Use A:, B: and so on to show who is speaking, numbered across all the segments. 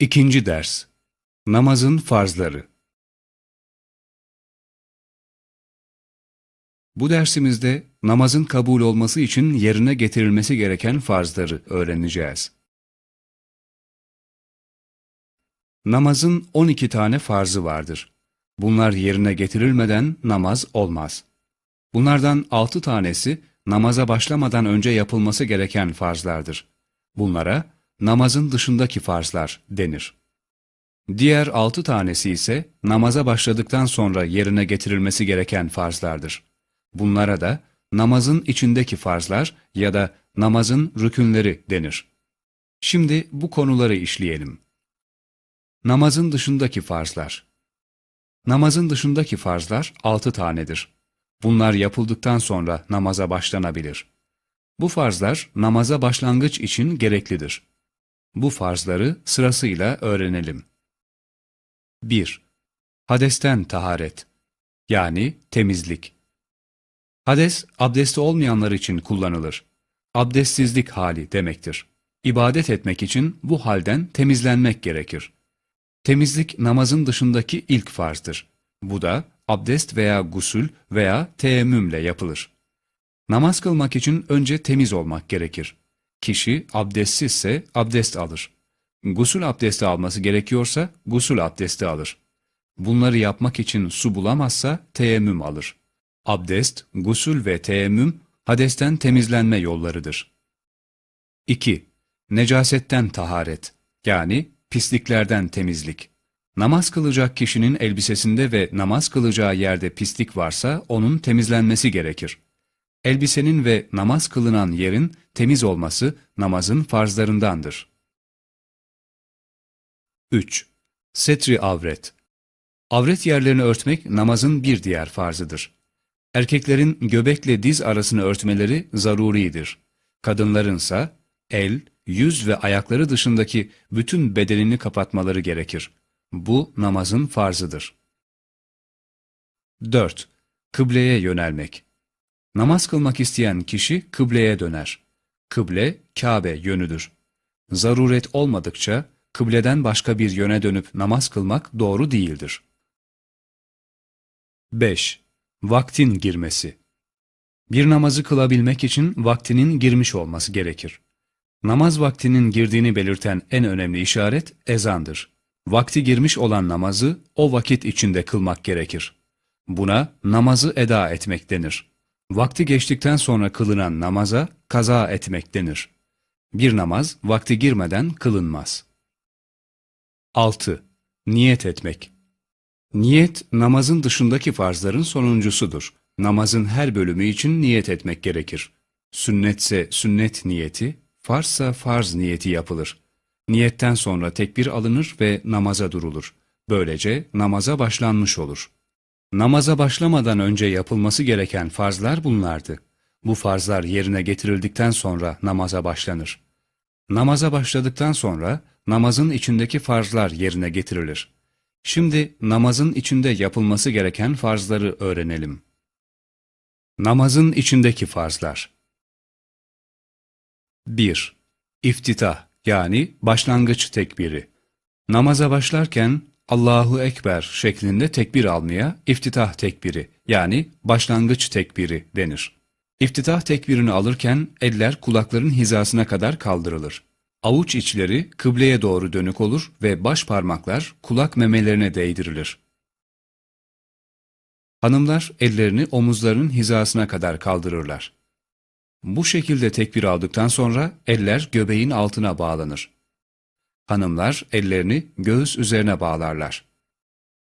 A: İkinci ders Namazın farzları Bu dersimizde namazın kabul olması için yerine getirilmesi gereken farzları öğreneceğiz. Namazın 12 tane farzı vardır. Bunlar yerine getirilmeden namaz olmaz. Bunlardan 6 tanesi namaza başlamadan önce yapılması gereken farzlardır. Bunlara namazın dışındaki farzlar denir. Diğer altı tanesi ise namaza başladıktan sonra yerine getirilmesi gereken farzlardır. Bunlara da namazın içindeki farzlar ya da namazın rükünleri denir. Şimdi bu konuları işleyelim. Namazın dışındaki farzlar Namazın dışındaki farzlar altı tanedir. Bunlar yapıldıktan sonra namaza başlanabilir. Bu farzlar namaza başlangıç için gereklidir. Bu farzları sırasıyla öğrenelim. 1. Hadesten taharet yani temizlik. Hades, abdesti olmayanlar için kullanılır. Abdestsizlik hali demektir. İbadet etmek için bu halden temizlenmek gerekir. Temizlik namazın dışındaki ilk farzdır. Bu da abdest veya gusül veya teyemmümle yapılır. Namaz kılmak için önce temiz olmak gerekir. Kişi abdestsizse abdest alır. Gusül abdesti alması gerekiyorsa gusül abdesti alır. Bunları yapmak için su bulamazsa teyemmüm alır. Abdest, gusül ve teyemmüm hadesten temizlenme yollarıdır. 2. Necasetten taharet yani pisliklerden temizlik. Namaz kılacak kişinin elbisesinde ve namaz kılacağı yerde pislik varsa onun temizlenmesi gerekir. Elbisenin ve namaz kılınan yerin temiz olması namazın farzlarındandır. 3. Setri avret Avret yerlerini örtmek namazın bir diğer farzıdır. Erkeklerin göbekle diz arasını örtmeleri zaruridir. Kadınlarınsa el, yüz ve ayakları dışındaki bütün bedenini kapatmaları gerekir. Bu namazın farzıdır. 4. Kıbleye yönelmek Namaz kılmak isteyen kişi kıbleye döner. Kıble, Kabe yönüdür. Zaruret olmadıkça kıbleden başka bir yöne dönüp namaz kılmak doğru değildir. 5. Vaktin girmesi Bir namazı kılabilmek için vaktinin girmiş olması gerekir. Namaz vaktinin girdiğini belirten en önemli işaret ezandır. Vakti girmiş olan namazı o vakit içinde kılmak gerekir. Buna namazı eda etmek denir. Vakti geçtikten sonra kılınan namaza kaza etmek denir. Bir namaz vakti girmeden kılınmaz. 6. Niyet etmek Niyet, namazın dışındaki farzların sonuncusudur. Namazın her bölümü için niyet etmek gerekir. Sünnetse sünnet niyeti, farzsa farz niyeti yapılır. Niyetten sonra tekbir alınır ve namaza durulur. Böylece namaza başlanmış olur. Namaza başlamadan önce yapılması gereken farzlar bunlardı. Bu farzlar yerine getirildikten sonra namaza başlanır. Namaza başladıktan sonra namazın içindeki farzlar yerine getirilir. Şimdi namazın içinde yapılması gereken farzları öğrenelim. Namazın içindeki farzlar 1. İftitah yani başlangıç tekbiri. Namaza başlarken Allahu Ekber şeklinde tekbir almaya iftitah tekbiri yani başlangıç tekbiri denir. İftitah tekbirini alırken eller kulakların hizasına kadar kaldırılır. Avuç içleri kıbleye doğru dönük olur ve baş parmaklar kulak memelerine değdirilir. Hanımlar ellerini omuzlarının hizasına kadar kaldırırlar. Bu şekilde tekbir aldıktan sonra eller göbeğin altına bağlanır. Hanımlar ellerini göğüs üzerine bağlarlar.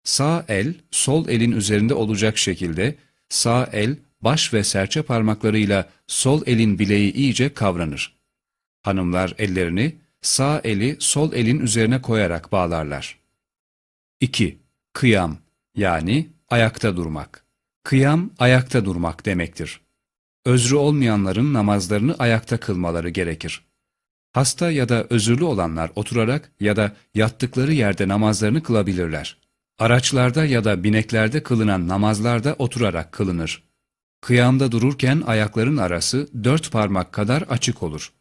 A: Sağ el, sol elin üzerinde olacak şekilde sağ el, baş ve serçe parmaklarıyla sol elin bileği iyice kavranır. Hanımlar ellerini sağ eli sol elin üzerine koyarak bağlarlar. 2. Kıyam yani ayakta durmak. Kıyam ayakta durmak demektir. Özrü olmayanların namazlarını ayakta kılmaları gerekir. Hasta ya da özürlü olanlar oturarak ya da yattıkları yerde namazlarını kılabilirler. Araçlarda ya da bineklerde kılınan namazlarda oturarak kılınır. Kıyamda dururken ayakların arası dört parmak kadar açık olur.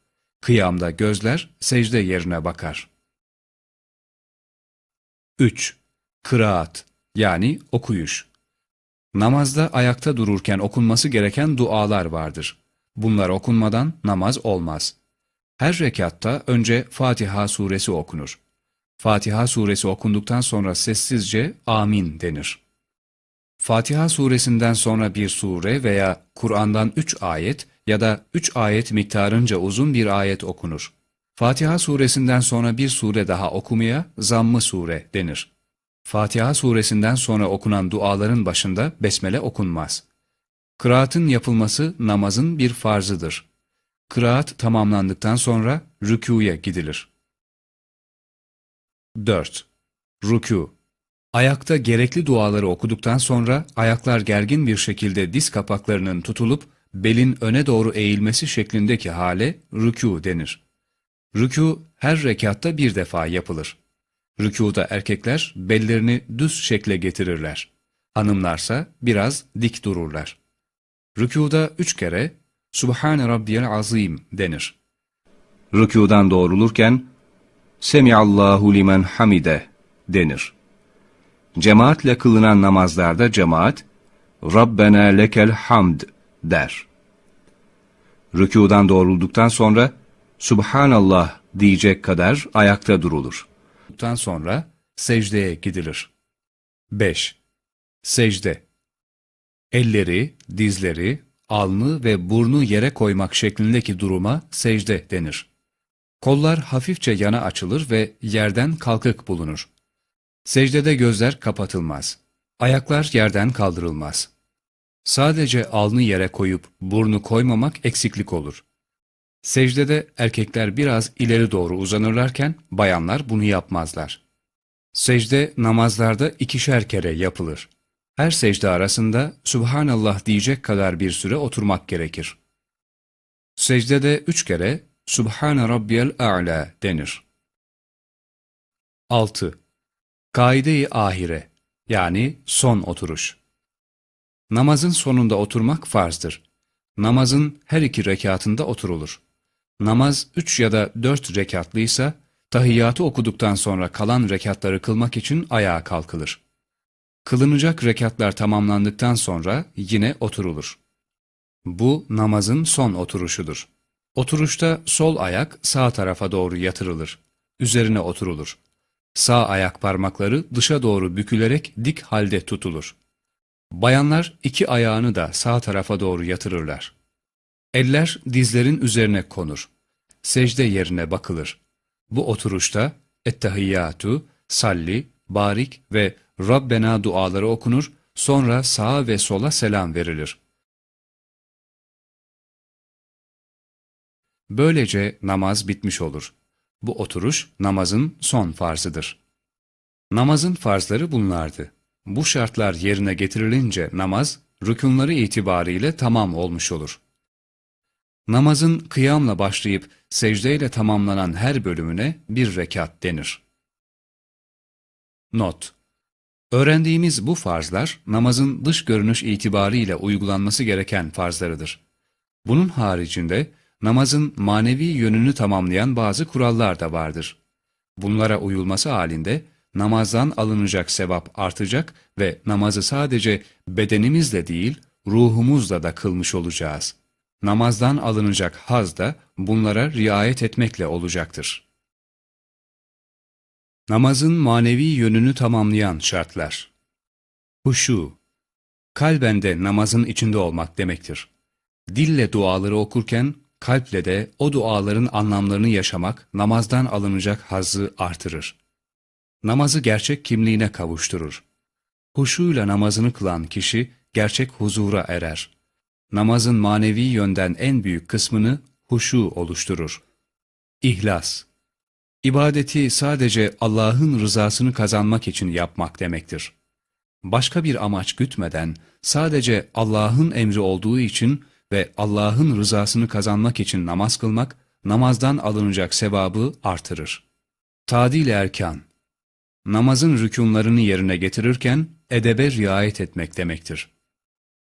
A: Kıyamda gözler secde yerine bakar. 3. Kıraat yani okuyuş. Namazda ayakta dururken okunması gereken dualar vardır. Bunlar okunmadan namaz olmaz. Her rekatta önce Fatiha suresi okunur. Fatiha suresi okunduktan sonra sessizce amin denir. Fatiha suresinden sonra bir sure veya Kur'an'dan üç ayet ya da üç ayet miktarınca uzun bir ayet okunur. Fatiha suresinden sonra bir sure daha okumaya zamm-ı sure denir. Fatiha suresinden sonra okunan duaların başında besmele okunmaz. Kıraatın yapılması namazın bir farzıdır. Kıraat tamamlandıktan sonra rükûya gidilir. 4. Rükû Ayakta gerekli duaları okuduktan sonra ayaklar gergin bir şekilde diz kapaklarının tutulup belin öne doğru eğilmesi şeklindeki hale rükû denir. Rükû her rekatta bir defa yapılır. Rükûda erkekler bellerini düz şekle getirirler. Hanımlarsa biraz dik dururlar. Rükûda üç kere Subhane Rabbiyel Azim denir. Rükûdan doğrulurken Semiallahu limen hamide denir. Cemaatle kılınan namazlarda cemaat Rabbena lekel hamd der. Rükûdan doğrulduktan sonra Subhanallah diyecek kadar ayakta durulur. Daha sonra secdeye gidilir. 5. Secde Elleri, dizleri, alnı ve burnu yere koymak şeklindeki duruma secde denir. Kollar hafifçe yana açılır ve yerden kalkık bulunur. Secdede gözler kapatılmaz. Ayaklar yerden kaldırılmaz. Sadece alnı yere koyup burnu koymamak eksiklik olur. Secdede erkekler biraz ileri doğru uzanırlarken bayanlar bunu yapmazlar. Secde namazlarda ikişer kere yapılır. Her secde arasında Subhanallah diyecek kadar bir süre oturmak gerekir. Secdede üç kere Subhane Rabbiyel A'la denir. 6. Kaide-i ahire yani son oturuş. Namazın sonunda oturmak farzdır. Namazın her iki rekatında oturulur. Namaz üç ya da dört rekatlıysa, tahiyyatı okuduktan sonra kalan rekatları kılmak için ayağa kalkılır. Kılınacak rekatlar tamamlandıktan sonra yine oturulur. Bu namazın son oturuşudur. Oturuşta sol ayak sağ tarafa doğru yatırılır. Üzerine oturulur. Sağ ayak parmakları dışa doğru bükülerek dik halde tutulur. Bayanlar iki ayağını da sağ tarafa doğru yatırırlar. Eller dizlerin üzerine konur. Secde yerine bakılır. Bu oturuşta ettehiyyatu, salli, barik ve Rabbena duaları okunur, sonra sağa ve sola selam verilir. Böylece namaz bitmiş olur. Bu oturuş namazın son farzıdır. Namazın farzları bunlardı. Bu şartlar yerine getirilince namaz, rükunları itibariyle tamam olmuş olur. Namazın kıyamla başlayıp secdeyle tamamlanan her bölümüne bir rekat denir. Not Öğrendiğimiz bu farzlar, namazın dış görünüş itibariyle uygulanması gereken farzlarıdır. Bunun haricinde, namazın manevi yönünü tamamlayan bazı kurallar da vardır. Bunlara uyulması halinde, namazdan alınacak sevap artacak ve namazı sadece bedenimizle değil, ruhumuzla da kılmış olacağız. Namazdan alınacak haz da bunlara riayet etmekle olacaktır. Namazın manevi yönünü tamamlayan şartlar Huşu Kalben de namazın içinde olmak demektir. Dille duaları okurken kalple de o duaların anlamlarını yaşamak namazdan alınacak hazzı artırır. Namazı gerçek kimliğine kavuşturur. Huşuyla namazını kılan kişi gerçek huzura erer. Namazın manevi yönden en büyük kısmını huşu oluşturur. İhlas İbadeti sadece Allah'ın rızasını kazanmak için yapmak demektir. Başka bir amaç gütmeden sadece Allah'ın emri olduğu için ve Allah'ın rızasını kazanmak için namaz kılmak, namazdan alınacak sevabı artırır. Tadil erkan Namazın rükunlarını yerine getirirken edebe riayet etmek demektir.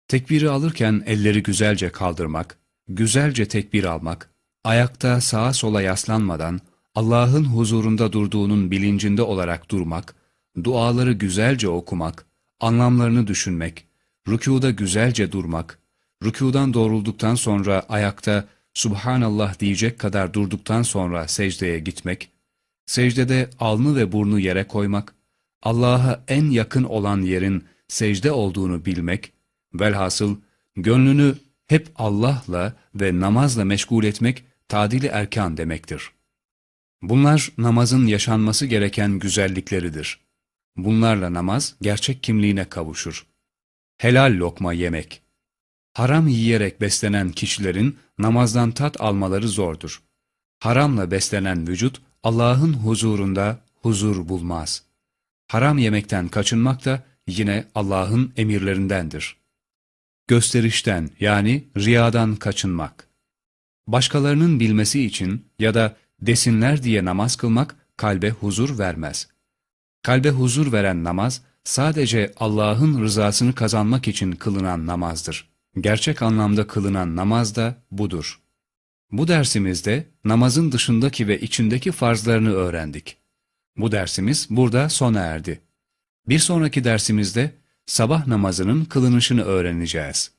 A: Tekbiri alırken elleri güzelce kaldırmak, güzelce tekbir almak, ayakta sağa sola yaslanmadan Allah'ın huzurunda durduğunun bilincinde olarak durmak, duaları güzelce okumak, anlamlarını düşünmek, rükuda güzelce durmak, rükudan doğrulduktan sonra ayakta Subhanallah diyecek kadar durduktan sonra secdeye gitmek, secdede alnı ve burnu yere koymak, Allah'a en yakın olan yerin secde olduğunu bilmek, velhasıl gönlünü hep Allah'la ve namazla meşgul etmek tadili erkan demektir. Bunlar namazın yaşanması gereken güzellikleridir. Bunlarla namaz gerçek kimliğine kavuşur. Helal lokma yemek. Haram yiyerek beslenen kişilerin namazdan tat almaları zordur. Haramla beslenen vücut Allah'ın huzurunda huzur bulmaz. Haram yemekten kaçınmak da yine Allah'ın emirlerindendir. Gösterişten yani riyadan kaçınmak. Başkalarının bilmesi için ya da desinler diye namaz kılmak kalbe huzur vermez. Kalbe huzur veren namaz sadece Allah'ın rızasını kazanmak için kılınan namazdır. Gerçek anlamda kılınan namaz da budur. Bu dersimizde namazın dışındaki ve içindeki farzlarını öğrendik. Bu dersimiz burada sona erdi. Bir sonraki dersimizde sabah namazının kılınışını öğreneceğiz.